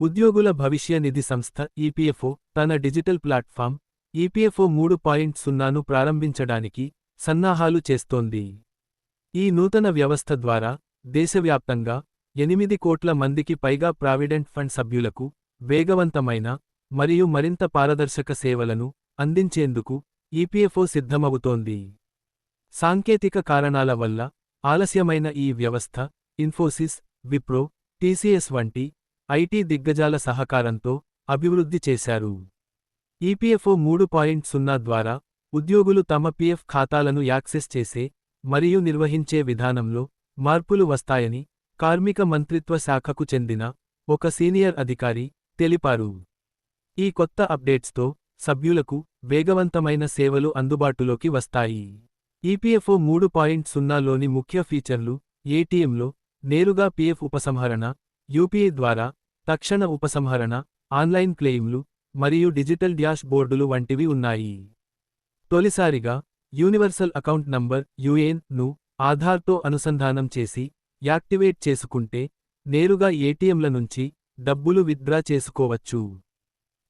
ఉద్యోగుల భవిష్య నిధి సంస్థ ఈపీఎఫ్ఓ తన డిజిటల్ ప్లాట్ఫామ్ ఈపీఎఫ్ఓ మూడు పాయింట్ సున్నాను ప్రారంభించడానికి సన్నాహాలు చేస్తోంది. ఈ నూతన వ్యవస్థ ద్వారా దేశవ్యాప్తంగా ఎనిమిది కోట్ల మందికి పైగా ప్రావిడెంట్ ఫండ్ సభ్యులకు వేగవంతమైన మరియు మరింత పారదర్శక సేవలను అందించేందుకు ఈపీఎఫ్ఓ సిద్ధమవుతోంది. సాంకేతిక కారణాల వల్ల ఆలస్యమైన ఈ వ్యవస్థ ఇన్ఫోసిస్ విప్రో టీసీఎస్ వంటి ఐటీ దిగ్గజాల సహకారంతో అభివృద్ధి చేశారు. ఈపీఎఫ్ఓ మూడు పాయింట్ సున్నా ద్వారా ఉద్యోగులు తమ పీఎఫ్ ఖాతాలను యాక్సెస్ చేసే మరియు నిర్వహించే విధానంలో మార్పులు వస్తాయని కార్మిక మంత్రిత్వ శాఖకు చెందిన ఒక సీనియర్ అధికారి తెలిపారు. ఈ కొత్త అప్డేట్స్తో సభ్యులకు వేగవంతమైన సేవలు అందుబాటులోకి వస్తాయి. ఈపీఎఫ్ఓ మూడు పాయింట్ సున్నాలోని ముఖ్య ఫీచర్లు ఏటీఎంలో నేరుగా పీఎఫ్ ఉపసంహరణ యూపీఐ ద్వారా తక్షణ ఉపసంహరణ ఆన్లైన్ క్లెయిమ్లు మరియు డిజిటల్ డ్యాష్ బోర్డులు వంటివి ఉన్నాయి. తొలిసారిగా యూనివర్సల్ అకౌంట్ నంబర్ యుఏఎన్ను ఆధార్తో అనుసంధానం చేసి యాక్టివేట్ చేసుకుంటే నేరుగా ఏటీఎంల నుంచి డబ్బులు విత్డ్రా చేసుకోవచ్చు.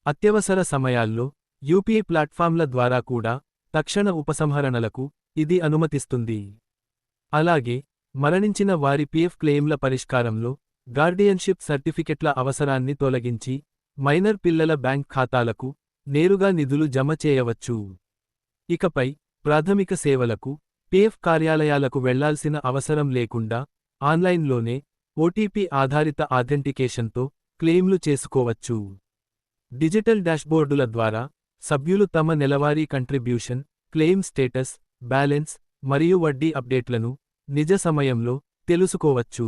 అత్యవసర సమయాల్లో యూపీఐ ప్లాట్ఫామ్ల ద్వారా కూడా తక్షణ ఉపసంహరణలకు ఇది అనుమతిస్తుంది. అలాగే మరణించిన వారి పీఎఫ్ క్లెయిమ్ల పరిష్కారంలో గార్డియన్షిప్ సర్టిఫికెట్ల అవసరాన్ని తొలగించి మైనర్ పిల్లల బ్యాంక్ ఖాతాలకు నేరుగా నిధులు జమ చేయవచ్చు. ఇకపై ప్రాథమిక సేవలకు పిఎఫ్ కార్యాలయాలకు వెళ్ళాల్సిన అవసరం లేకుండా ఆన్లైన్లోనే ఓటీపీ ఆధారిత ఆథెంటికేషన్తో క్లెయిమ్లు చేసుకోవచ్చు. డిజిటల్ డాష్బోర్డుల ద్వారా సభ్యులు తమ నెలవారీ కంట్రిబ్యూషన్ క్లెయిమ్ స్టేటస్ బ్యాలెన్స్ మరియు వడ్డీ అప్డేట్లను నిజ సమయంలో తెలుసుకోవచ్చు.